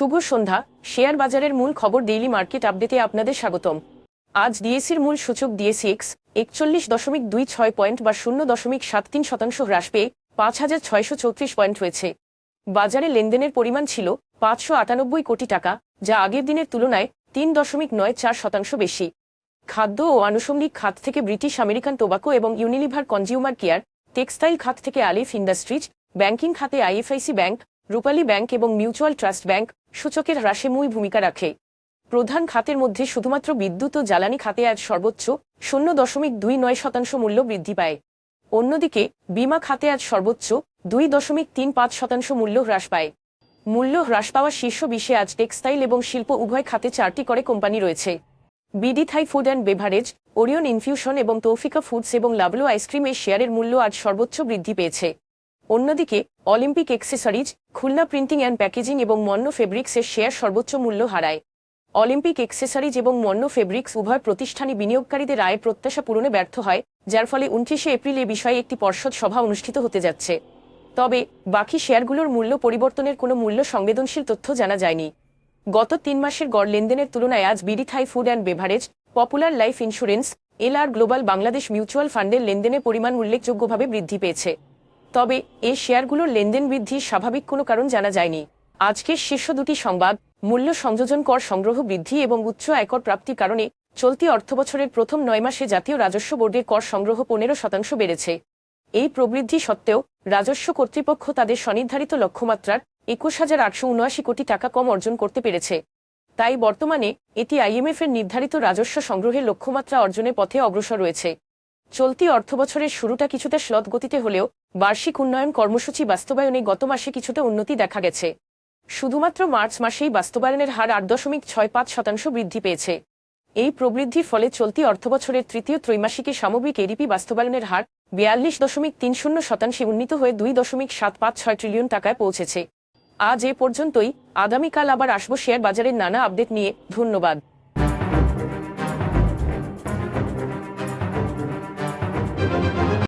শুভ সন্ধ্যা। Share বাজারের মূল খবর ডেইলি মার্কেট আপডেটে আপনাদের স্বাগতম। আজ ডিএসির মূল সূচক ডিএসি এক্স একচল্লিশ দশমিক দুই ছয় পয়েন্ট বা শূন্য দশমিক সাত তিন শতাংশ হ্রাস পেয়ে পাঁচ হাজার ছয়শো চৌত্রিশ পয়েন্ট হয়েছে। বাজারে লেনদেনের পরিমাণ ছিল পাঁচশো আটানব্বই কোটি টাকা, যা আগের দিনের তুলনায় তিন দশমিক নয় চার শতাংশ বেশি। খাদ্য ও আনুষঙ্গিক খাত থেকে ব্রিটিশ আমেরিকান টোবাকো এবং ইউনিলিভার কনজিউমার কেয়ার, টেক্সটাইল খাত থেকে আলিফ ইন্ডাস্ট্রিজ, ব্যাংকিং খাতে আইএফআইসি ব্যাংক, রূপালী ব্যাংক এবং মিউচুয়াল ট্রাস্ট ব্যাংক সূচকের হ্রাসে মূল ভূমিকা রাখে। প্রধান খাতের মধ্যে শুধুমাত্র বিদ্যুৎ ও জ্বালানি খাতে আজ সর্বোচ্চ শূন্য দশমিক দুই নয় শতাংশ মূল্য বৃদ্ধি পায়। অন্যদিকে, বিমা খাতে আজ সর্বোচ্চ দুই দশমিক তিন পাঁচ শতাংশ মূল্য হ্রাস পায়। মূল্য হ্রাস পাওয়া শীর্ষ বিশে আজ টেক্সটাইল এবং শিল্প উভয় খাতে চারটি করে কোম্পানি রয়েছে। BD Thai food and beverage, Orion infusion এবং তৌফিকা ফুডস এবং লাভলো আইসক্রিম এর শেয়ারের মূল্য আজ সর্বোচ্চ বৃদ্ধি পেয়েছে। অন্যদিকে, Olympic accessories Khulna printing and packaging এবং মন্য ফেব্রিক্স এর শেয়ার সর্বোচ্চ মূল্য হারায়। অলিম্পিক এক্সেসরিজ এবং মন্য ফেব্রিক্স উভয় প্রতিষ্ঠানই বিনিয়োগকারীদের আয় প্রত্যাশা পূরণে ব্যর্থ হয়, যার ফলে উনত্রিশে এপ্রিল এ বিষয়ে একটি পর্ষদ সভা অনুষ্ঠিত হতে যাচ্ছে। তবে, বাকি শেয়ারগুলোর মূল্য পরিবর্তনের কোনো মূল্য সংবেদনশীল তথ্য জানা যায়নি। গত তিন মাসের গড় লেনদেনের তুলনায় আজ BD Thai food and beverage, popular life insurance, L R global Bangladesh mutual ফান্ডের লেনদেনের পরিমাণ উল্লেখযোগ্যভাবে বৃদ্ধি পেয়েছে। তবে এই শেয়ারগুলোর লেনদেন বৃদ্ধির স্বাভাবিক কোনো কারণ জানা যায়নি। আজকের শীর্ষ দুটি সংবাদ, মূল্য সংযোজন কর সংগ্রহ বৃদ্ধি এবং উচ্চ আয়কর প্রাপ্তির কারণে চলতি অর্থবছরের প্রথম নয় মাসে জাতীয় রাজস্ব বোর্ডের কর সংগ্রহ পনেরো শতাংশ বেড়েছে। এই প্রবৃদ্ধি সত্ত্বেও রাজস্ব কর্তৃপক্ষ তাদের স্বনির্ধারিত লক্ষ্যমাত্রার একুশ হাজার আটশো উনআশি কোটি টাকা কম অর্জন করতে পেরেছে। তাই বর্তমানে এটি আইএমএফ এর নির্ধারিত রাজস্ব সংগ্রহের লক্ষ্যমাত্রা অর্জনের পথে অগ্রসর রয়েছে। চলতি অর্থবছরের শুরুটা কিছুটা শ্লথ গতিতে হলেও বার্ষিক উন্নয়ন কর্মসূচি বাস্তবায়নে গত মাসে কিছুটা উন্নতি দেখা গেছে। শুধুমাত্র মার্চ মাসেই বাস্তবায়নের হার আট দশমিক ছয় পাঁচ শতাংশ বৃদ্ধি পেয়েছে। এই প্রবৃদ্ধির ফলে চলতি অর্থবছরের তৃতীয় ত্রৈমাসিকে সামগ্রিক এডিপি বাস্তবায়নের হার বিয়াল্লিশ দশমিক তিন শূন্য শতাংশে উন্নীত হয়ে দুই দশমিক সাত পাঁচ ছয় ট্রিলিয়ন টাকায় পৌঁছেছে। আজ এ পর্যন্তই। আগামীকাল আবার আসব শেয়ার বাজারের নানা আপডেট নিয়ে। ধন্যবাদ।